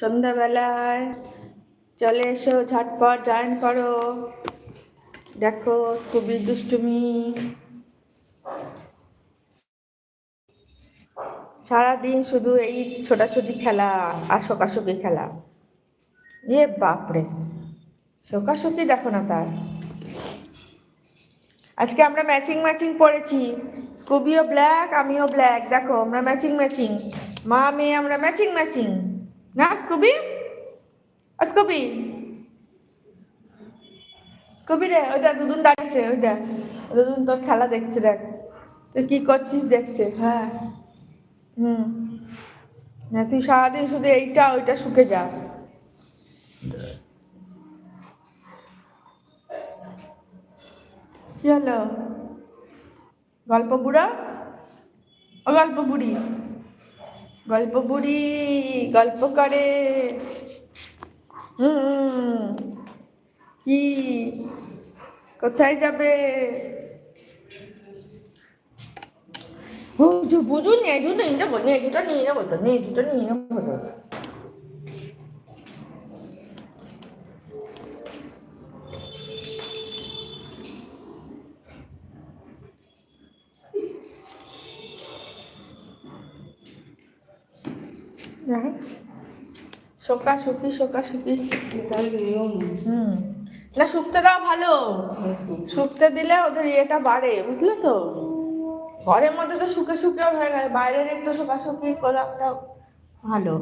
সন্ধ্যাবেলায়। চলে এসো, ঝটপট জয়েন করো। দেখো স্কুবির দুষ্টুমি। সারাদিন শুধু এই ছোটাছুটি খেলা আর শোকাশুকি খেলা। এ বাপরে, শোকাশুকি দেখো না তার। আজকে আমরা ম্যাচিং ম্যাচিং পড়েছি। স্কুবিও ব্ল্যাক আমিও ব্ল্যাক দেখো, আমরা ম্যাচিং ম্যাচিং মা, মেয়ে, আমরা ম্যাচিং ম্যাচিং না, স্কুবি? স্কুবি। স্কুবি রে, ওই দেখ, দুদুন দাঁড়িয়েছে ওই দেখ। দুদুন, তোর খেলা দেখছে, দেখ। তুই কি করছিস দেখছে হ্যাঁ। হুম। হ্যাঁ তুই সারাদিন শুধু এইটা, ওইটা শুকে যা। কি হলো? গল্প বুড়া? ও গল্প বুড়ি। গল্প বুড়ি গল্প করে হুম কি কোথায় যাবে বুঝু বুঝু নেজু নিয়ে যাব নেজুটা নিয়ে যাব তো নেজুটা নিয়ে যাব তো শোকা শুকি শোকা শুকি হুম। না শুকতে দাও ভালো। শুকতে দিলে ওদের ইয়েটা বাড়ে বুঝলে তো? ঘরের মধ্যে তো শুকে শুকেও হয়ে গেছে বাইরের একটু শুকাশুকি করাটা ভালো।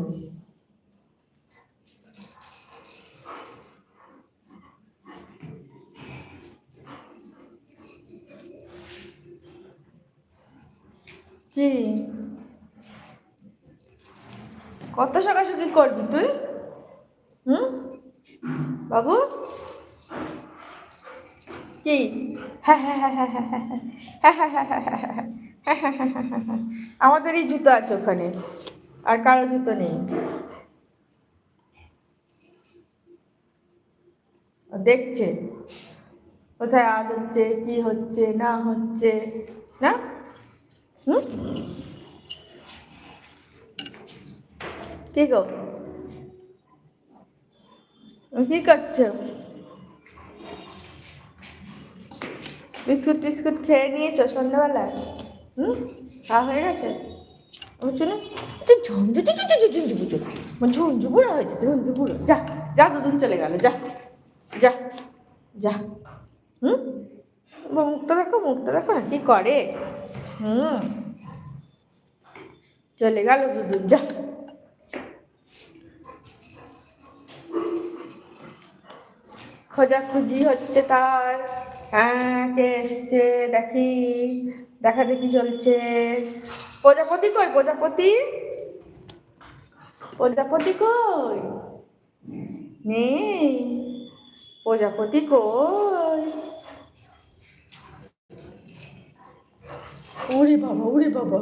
কি? কত সকাল সকাল করবি তুই হুম বাবু কি আমাদেরই জুতো আছে ওখানে আর কারও জুতো নেই দেখছে কোথায় আজ হচ্ছে কি হচ্ছে না হচ্ছে না হুম কি গো কি করছ বিস্কুট টিস্কুট খেয়ে নিয়েছো সন্ধ্যাবেলা হুম খাওয়া হয়ে গেছে বুঝছ না আচ্ছা হয়েছে যা যা দুদিন চলে যা যা যা হুম মুখটা দেখো মুখটা দেখো না কি করে হুম চলে গেল দুদিন যা খোঁজাখুঁজি হচ্ছে তার। হ্যাঁ কে এসছে দেখি। দেখা দেখি চলছে। প্রজাপতি কই? প্রজাপতি? প্রজাপতি কই? নেই। প্রজাপতি কই? ওরে বাবা ওরে বাবা।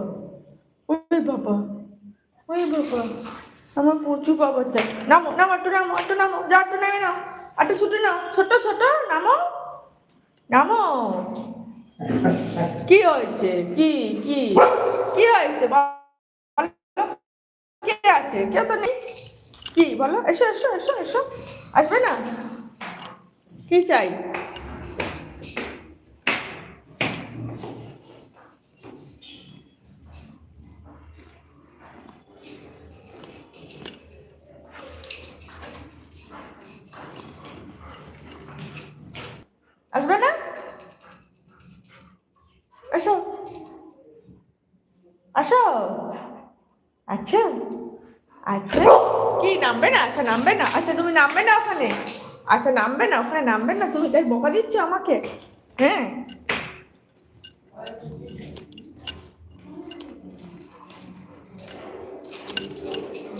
ওরে বাবা ওরে বাবা। আমার প্রচুর বাবা চাই নামো নামো, একটু নামো একটু নামো, যা একটু নামে নাও। একটু ছুটে নাও ছোট ছোট নামো। নামো। কি হয়েছে? কি কি? কি হয়েছে? কে আছে? কেউ তো নেই। কি? বলো, এসো এসো এসো এসো। আসবে না? কি চাই আসবে না আসো আসো আচ্ছা আচ্ছা। কি নামবে না? আচ্ছা নামবে না? আচ্ছা তুমি নামবে না ওখানে? আচ্ছা নামবে না ওখানে নামবে না? তুমি তাই বকা দিচ্ছ আমাকে? হ্যাঁ।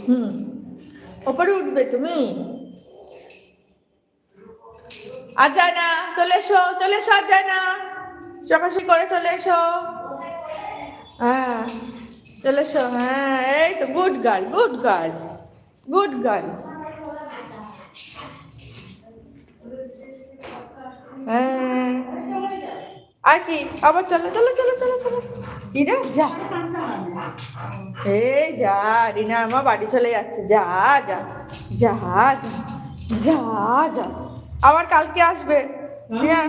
হুম। ওপরে উঠবে তুমি। আর যায় না চলে এসো চলে এসো আর যায় না চকাশি করে চলে এসো। হ্যাঁ। চলে এসো হ্যাঁ এই তো good girl good girl good girl হ্যাঁ। আর কি, আবার চলো চলো চলো চলো চলো। রিনা, যা। এই যা রিনার মা বাড়ি চলে যাচ্ছে, যা যা যা যা যা যা। আবার কালকে আসবে। রিনা,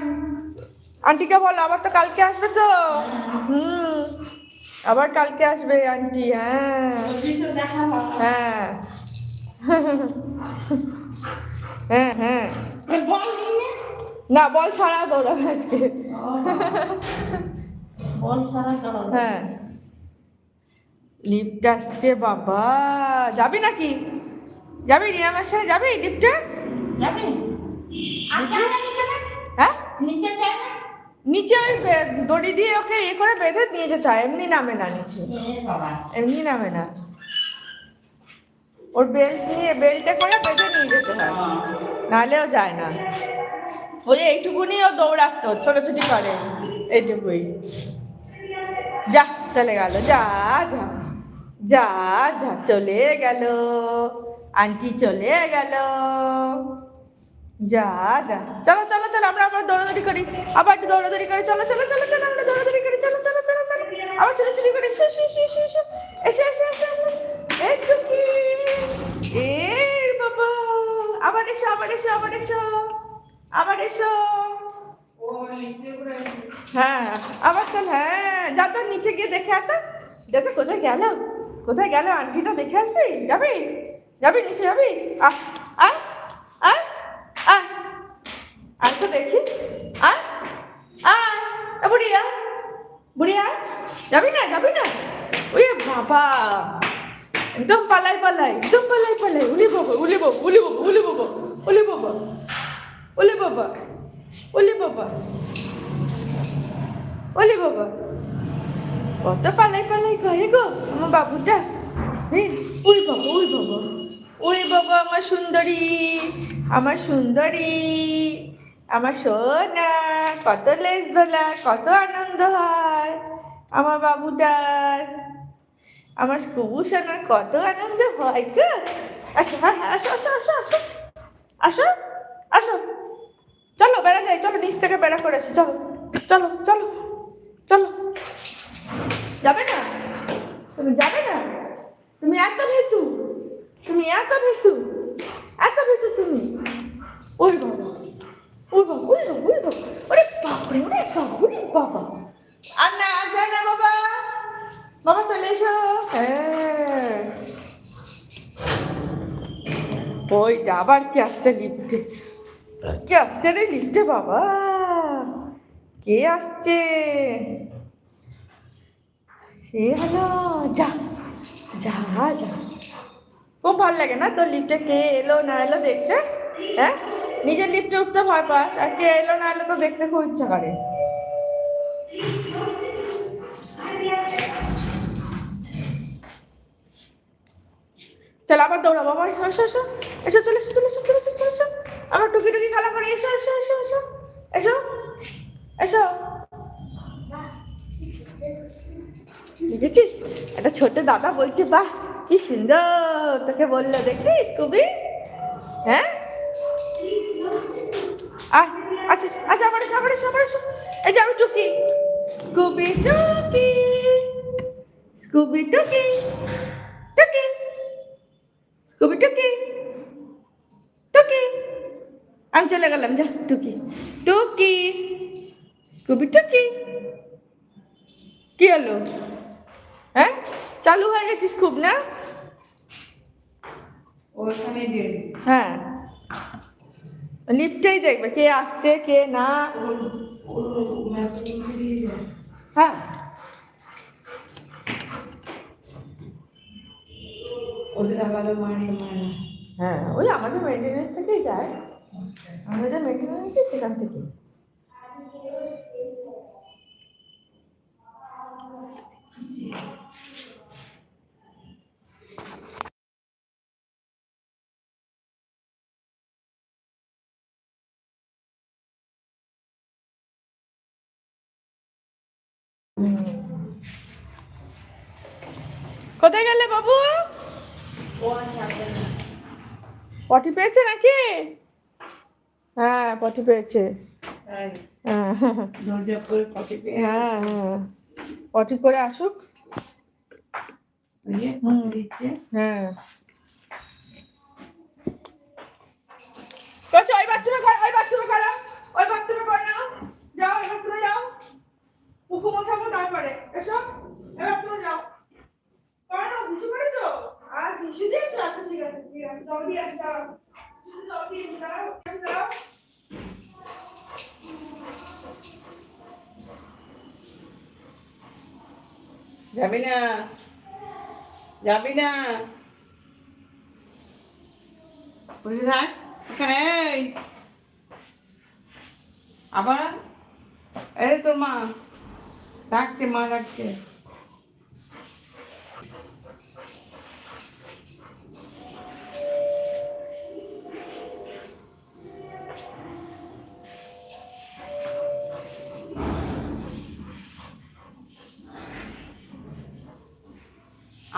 আন্টিকে বলো, আবার তো কালকে আসবে তো। হুম। আবার কালকে আসবে আন্টি হ্যাঁ। হ্যাঁ। হ্যাঁ হ্যাঁ। না বল ছাড়া দৌড়াবে আজকে। হ্যাঁ। লিফট আসছে বাবা। যাবি নাকি? যাবি রিয়ামের সাথে? যাবি লিফটে? হ্যাঁ? নিচে ওই বে- দড়ি দিয়ে ওকে ইয়ে করে বেঁধে নিয়ে যেতে হয়, এমনি নামে না নিচে। এমনি নামে না। ওর বেল্ট নিয়ে বেল্টে করে বেঁধে নিয়ে যেতে হয়। নাহলেও যায় না। ওই এইটুকুনি ও দৌড়াতো, ছোটাছুটি করে। এইটুকুই। যা, চলে গেল। যা যা। যা যা, চলে গেল। আন্টি চলে গেল। যা যা। চলো চলো চলো, আমরা আবার দৌড়াদৌড়ি করি। আবার একটু দৌড়াদৌড়ি করি। চলো চলো চলো চলো, আমরা দৌড়াদৌড়ি করি। চলো চলো চলো চলো। আবার ছোটাছুটি করি। এসো এসো এসো এসো এসো এসো এসো এসো। একটু কি? এ বাবা। আবার এসো আবার এসো আবার এসো। আবার এসো। হ্যাঁ আবার চল হ্যাঁ। যা তো নিচে গিয়ে দেখে আতো দেখো, কোথায় গেল? কোথায় গেল? আন্টিটা দেখে আসবি? যাবি? যাবি নিচে, যাবি? আহ, আয়। আয় তো দেখি। আয় এ বুড়িয়া? বুড়িয়া? যাবি না যাবি না? ওই বাবা। একদম পালাই পালাই, একদম পালাই পালাই। উলি বাবা উলি বাবা উলি বাবা উলি বাবা উলি বাবা উলি বাবা উলি বাবা ওলে বাবা। কত পালাই পালাই করে গো? আমার বাবুটা। ওই বাবা ওই বাবা ওই বাবা, আমার সুন্দরী আমার সুন্দরী। আমার সোনা, কত লেজ দোলা, কত আনন্দ হয়। আমার বাবুটার, আমার কুবু সোনার কত আনন্দ হয় গো। আসো হ্যাঁ হ্যাঁ আসো আসো আসো আসো। আসো আসো। চলো, বেড়া যাই, চলো, নিচ থেকে বেড়া করে আসি, চলো চলো চলো চলো। যাবে না? তুমি যাবে না? তুমি এত ভেতু, তুমি এত ভেতু এত ভেতু তুমি। ওই বাবা। বাবা ওরে ওরে বাবা আর না বাবা। বাবা, চলে হ্যাঁ। আবার কি আসছে লিফটে? কে আসছে রে লিফটে, বাবা? কে আসছে? সে হলো, যা যা যা। খুব ভালো লাগে না তোর লিফটে? কে এলো, না এলো দেখতে? হ্যাঁ? নিজের লিফটে উঠতে ভয় পাস, আর কে এলো না এলো তো দেখতে খুব ইচ্ছা করে। চল আবার দৌড়াবো, আবার এসো এসো এসো। এসো, চলে এসো চলে এসো চলে এসো চলে এসো। আবার টুকি টুকি খেলা করে এসো এসো এসো এসো। এসো এসো। দেখেছিস? একটা ছোট দাদা বলছে, বাহ, কি সুন্দর। তোকে বলল দেখলি স্কুবি হ্যাঁ? আচ্ছা আচ্ছা আবার এসো আবার এসো আবার এসো। এই যে আমি টুকি স্কুবি টুকি স্কুবি টুকি টুকি স্কুবি টুকি টুকি আমি চলে গেলাম যা টুকি টুকি স্কুবি টুকি কি হলো? হ্যাঁ? চালু হয়ে গেছিস খুব না? হ্যাঁ। লিফটেই দেখবে কে আসছে কে না। হ্যাঁ। ওদের আলাদা মারলে মারে হ্যাঁ ওই আমাদের মেনটেনেন্স থেকেই যায়। আমরা যে মেনটেনেন্স সেখান থেকে কোথায় গেলে বাবু? পটি পেয়েছে নাকি? হ্যাঁ পটি পেয়েছে। হ্যাঁ হ্যাঁ, হ্যাঁ।, হ্যাঁ হ্যাঁ পটি করে আসুক। হ্যাঁ। কুকু মোছাবো তারপরে। এসো ওই বাথরুমে যাও। কেন কিছু করেছ আজ হিসু দিয়েছ? আচ্ছা ঠিক আছে জল দিয়ে জল দিয়ে আসি দাঁড়াও। যাবি না? যাবি না? বসে থাক। এই। আবার? এই তোর মা। ডাকছে মা ডাকছে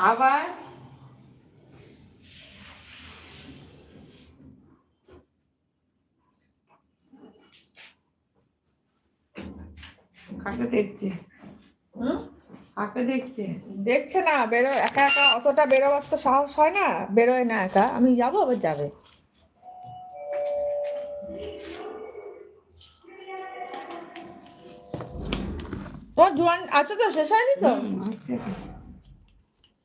আবার কাকে দেখছে। কাকে দেখছে। দেখছে না বেরো একা একা অতটা বেরোবার তো সাহস হয় না? বেরোয় না একা। আমি যাব আবার যাবে। তোমার জোয়ান আছে তো? শেষ হয়নি তো? আচ্ছা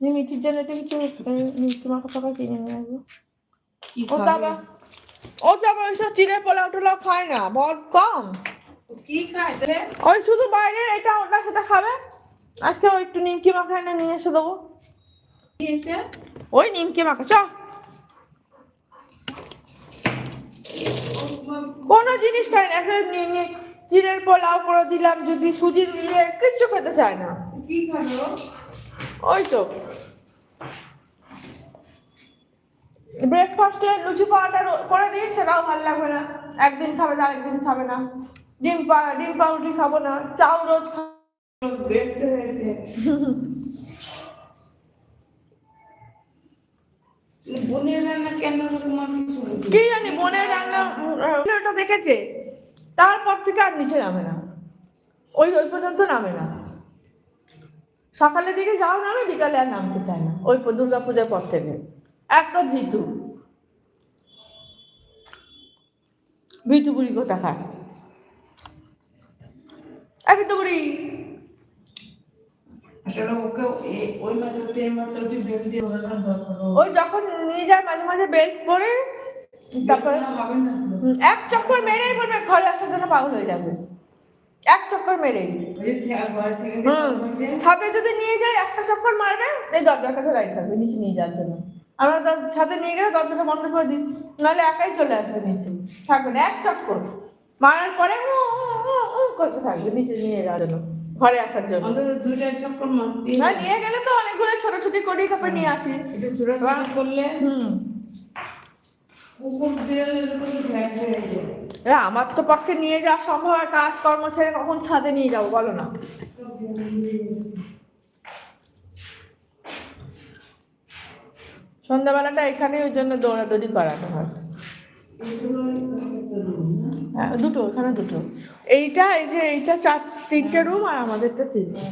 যে মিঠির জন্য একটু কিছু মিষ্টি মাখা কিনে নিয়ে আসব। কি ও? আবার ও আবার ওইসব চিড়ে পোলাও টোলাও খায় না বহুত কম। ওই শুধু বাইরে এটা ওটা সেটা খাবে। আজকে ওই একটু নিমকি মাখা এনে নিয়ে এসে দেবো। ওই নিমকি মাখা চ। কোনো জিনিস খায় না একটা নি- নি- চিড়ের পোলাও করে দিলাম যদি সুজির ইয়ে কিচ্ছু খেতে চায় না। কি খাব? ওই তো। ব্রেকফাস্টে লুচি পাওয়াটা করে দিই সেটাও ভালো লাগবে না। একদিন খাবে না আরেকদিন খাবে না। ডিম পা ডিম পাউরুটি খাব না চাউ রোজ কি জানি বোনের রান্না দেখেছে? তারপর থেকে আর নিচে নামে না। ওই ওই পর্যন্ত নামে না। সকালের দিকে যাও নামে বিকালে আর নামতে চায় না। ওই প- দুর্গাপূজার পর থেকে। এত ভীতু। ভীতু বুড়ি কোথা খায় এই মাত্রাতে বেল ওই যখন নিয়ে যায় মাঝে মাঝে বেল্ট পরে তারপরে তো। এক চক্কর মেরেই বলবে ঘরে আসার জন্য পাগল হয়ে যাবে। এক চক্কর হুম ছাদে যদি নিয়ে যায় একটা চক্কর মারবে এই দরজার কাছে দাঁড়িয়ে থাকবে নিচে নিয়ে যাওয়ার জন্য। আমরা ছাদে নিয়ে গেলে দরজাটা বন্ধ করে দিই নাহলে একাই চলে আসবে নিচে। থাকবে এক চক্কর। মারার পরে উ করতে থাকবে নিচে নিয়ে যাওয়ার জন্য ঘরে আসার জন্য। দুইটা চক্কর নিয়ে গেলে তো অনেকগুলো ছোটাছুটি করি তারপর নিয়ে আসি। একটু ছোটাছুটি করলে হুম। আমার তো পক্ষে নিয়ে যাওয়া সম্ভব হয় কাজকর্ম ছেড়ে কখন ছাদে নিয়ে যাব বলো না। সন্ধ্যাবেলাটা এখানে ওই জন্য দৌড়াদৌড়ি করানো হয়। হ্যাঁ দুটো এখানে দুটো। এইটা এই যে এইটা চার তিনটে রুম আর আমাদেরটা তিনটে।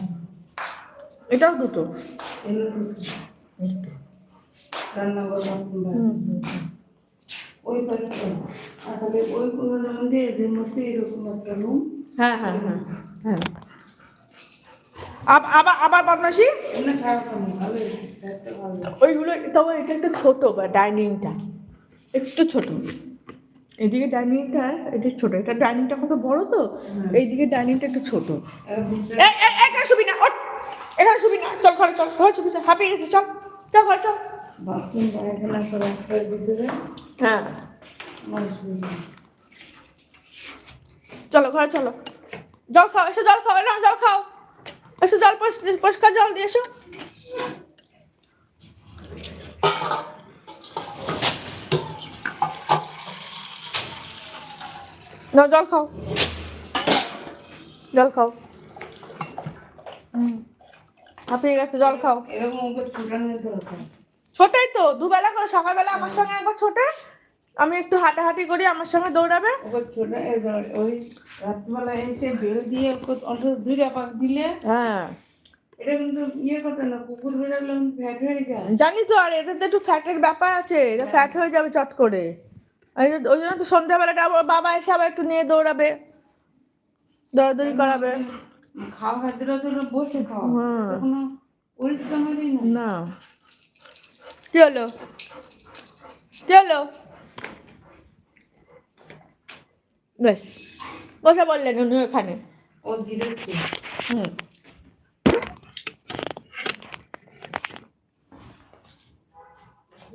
এটাও দুটো। ওই আসলে ওই কোনার মধ্যে এদের মধ্যে এরকম একটা রুম হ্যাঁ হ্যাঁ হ্যাঁ হ্যাঁ। আবার আবার বদমাসি ওইগুলো তবে এটা একটু ছোট বা ডাইনিংটা একটু ছোট। এদিকে ডাইনিংটা এটা ছোট এটা ডাইনিংটা কত বড় তো? এইদিকে ডাইনিংটা একটু ছোট। এখানে শুবি না ওঠ। এখানে শুবি না। চল ঘরে চল ঘরে শুবি চল। হাঁপিয়ে গেছে চল চল ঘরে চল। হ্যাঁ। চলো ঘরে চলো। জল খাও এসো জল খাও না জল খাও। এসো জল পরিষ্কার জল দিয়ে এসো। না জল খাও। জল খাও। হাঁপিয়ে গেছে জল খাও। ছোটাই তো দুবেলা করে সকালবেলা আমার সঙ্গে একবার ছোটে। আমি একটু হাঁটাহাঁটি করি আমার সঙ্গে দৌড়াবে। ওই রাত্রিবেলা এসে বেল দিয়ে অন্তত দুইটা পাক দিলে। হ্যাঁ। এটা কিন্তু ইয়ে করতে না কুকুর বেরোলে ফ্যাট হয়ে যায়। জানি তো আর এটাতে একটু ফ্যাটের ব্যাপার আছে। এটা ফ্যাট হয়ে যাবে চট করে। ওই জন্য- ওই জন্য তো সন্ধ্যাবেলাটা আবার বাবা এসে আবার একটু নিয়ে দৌড়াবে। দৌড়াদৌড়ি করাবে। খাওয়া খাদ্যটা তো বসে খাওয়া। হ্যাঁ। কোনো পরিশ্রম না। কি হলো? কি হলো? বেশ। বসে বললেন উনি ওখানে। ও জিরোচ্ছে। হুম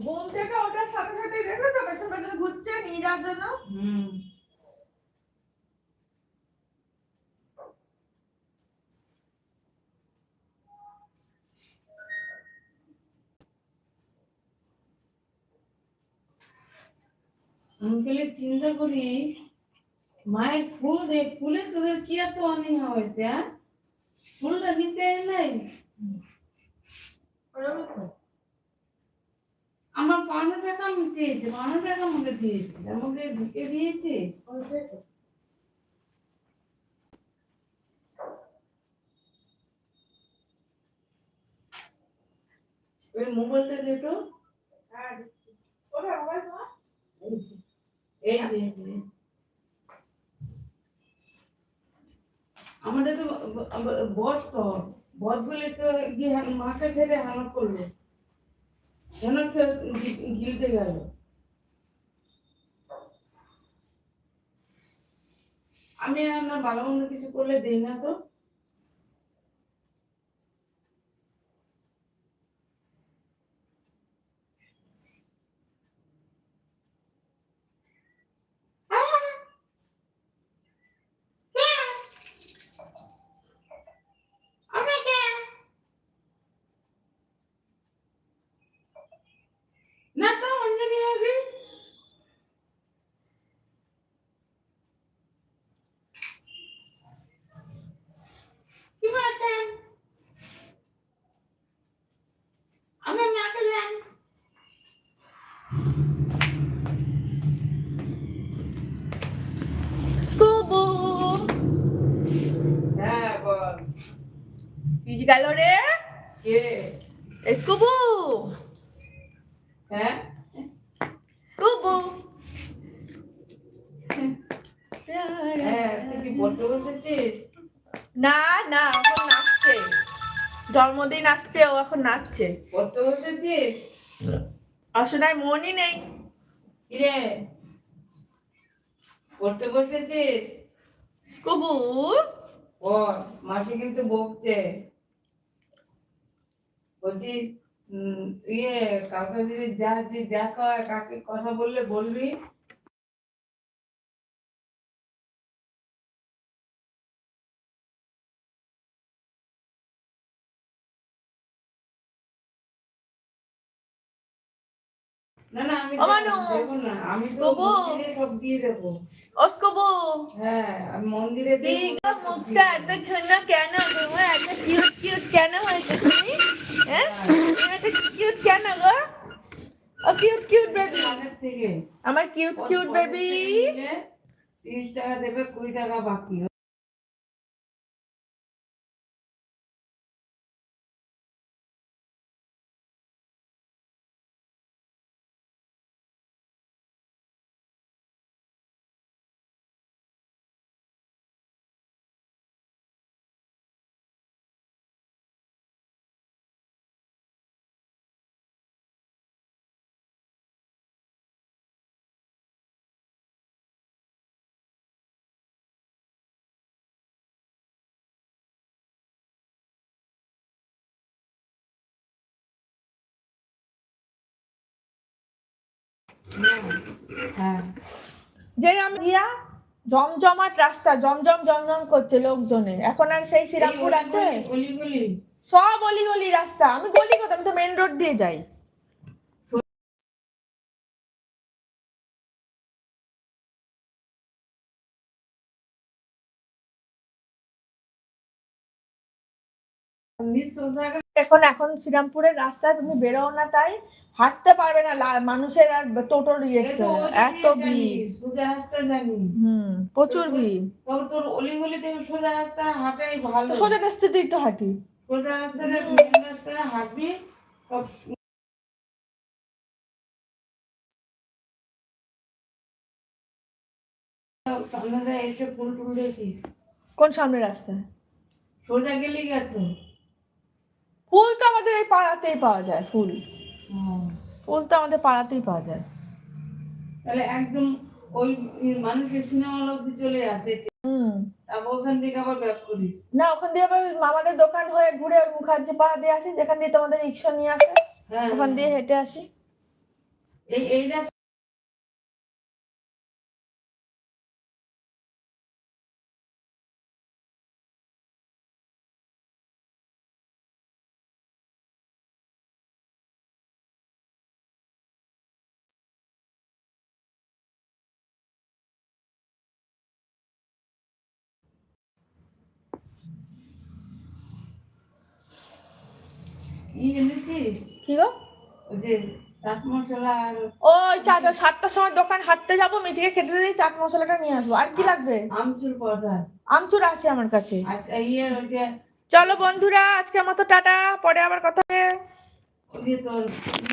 ঘুম থেকে ওঠার সাথে সাথে দেখো পেছন ঘুরছে নিয়ে যাওয়ার জন্য? হুম। চিন্তা করি মায়ের ফুল দে ফুলে তোদের কি এত অনীহা হয়েছে হ্যাঁ? ফুলটা নিতে এলাই আমার টাকা টাকা আমাকে দিয়েছি, আমাকে ঢুকে দিয়েছিস ওই মোবাইলটা তো। এই। আমাদের তো বস তো বস বলে তো গিয়ে মাকে ছেড়ে হানো করল। কেন গিলতে গেল। আমি আপনার ভালো মন্দ কিছু করলে দেই না তো না তো অঞ্জলি হবে কি বলছেন আমার মাকে যান স্কুবু হ্যাঁ বল কি গেল রে? কে? স্কুবু হ্যাঁ? স্কুবু হ্যাঁ বসেছিস? না না এখন নাচছে। জন্মদিন আসছে ও এখন নাচছে। পড়তে বসেছিস? আসলে মনই নেই। রে পড়তে বসেছিস? কবু? ও মাসি কিন্তু বকছে। বলছি ইয়ে কাউকে যদি যা যদি দেখা হয় কাকে কথা বললে বলবি? আমি তো মন্দিরে সব দিয়ে দেবো। হ্যাঁ আমি মন্দিরে দিয়ে মুখটা এত ছোট কেন? তোমার এত কিউট কিউট কেন হয়েছে তুমি? হ্যাঁ? এত কিউট কেন গো? ও কিউট কিউট বেবি আমার কিউট কিউট বেবি তিরিশ টাকা দেবে কুড়ি টাকা বাকি। হ্যাঁ। যে আমি রিয়া জমজমাট রাস্তা জমজম জমজম করছে লোকজনে। এখন আর সেই শ্রীরামপুর আছে? সব অলি গলি রাস্তা। আমি গলি কোথায়? আমি তো মেন রোড দিয়ে যাই। এখন এখন শ্রীরামপুরের রাস্তায় তুমি বেরোও না তাই হাঁটতে পারবে না মানুষের আর টোটোর ইয়ে এত ভিড়। সোজা রাস্তা জানি। হুম প্রচুর ভিড়। তবে তোর অলিগলি থেকে সোজা রাস্তা হাঁটাই ভালো। সোজা রাস্তাতেই তো হাঁটি। সোজা রাস্তাটা রাস্তাটা হাঁটবি এসে ফুল টুল দেখিস কোন সামনে রাস্তা সোজা গেলি। গেত ফুল তো আমাদের এই পাড়াতেই পাওয়া যায় ফুল। ফুল তো আমাদের পাড়াতেই পাওয়া যায়। তাহলে একদম ওই মানুষের সিনেমা অব্দি চলে আসে। ওখান থেকে আবার ব্যাক করিস। না ওখান দিয়ে আবার মামাদের দোকান হয়ে ঘুরে ওই মুখার্জি পাড়া দিয়ে আসি যেখান দিয়ে তোমাদের রিক্সা নিয়ে আসে হ্যাঁ ওখান দিয়ে হেঁটে আসি। এই এই কি গো? ওই যে চাট মশলা ওই চাট সাতটার সময় দোকান হাঁটতে যাব খেতে দিয়ে চাট মশলাটা নিয়ে আসব। আর কি লাগবে? আমচুর পাউডার আমচুর আছে আমার কাছে। আচ্ছা ইয়ে চলো বন্ধুরা আজকের মতো টাটা পরে আবার কথা হবে।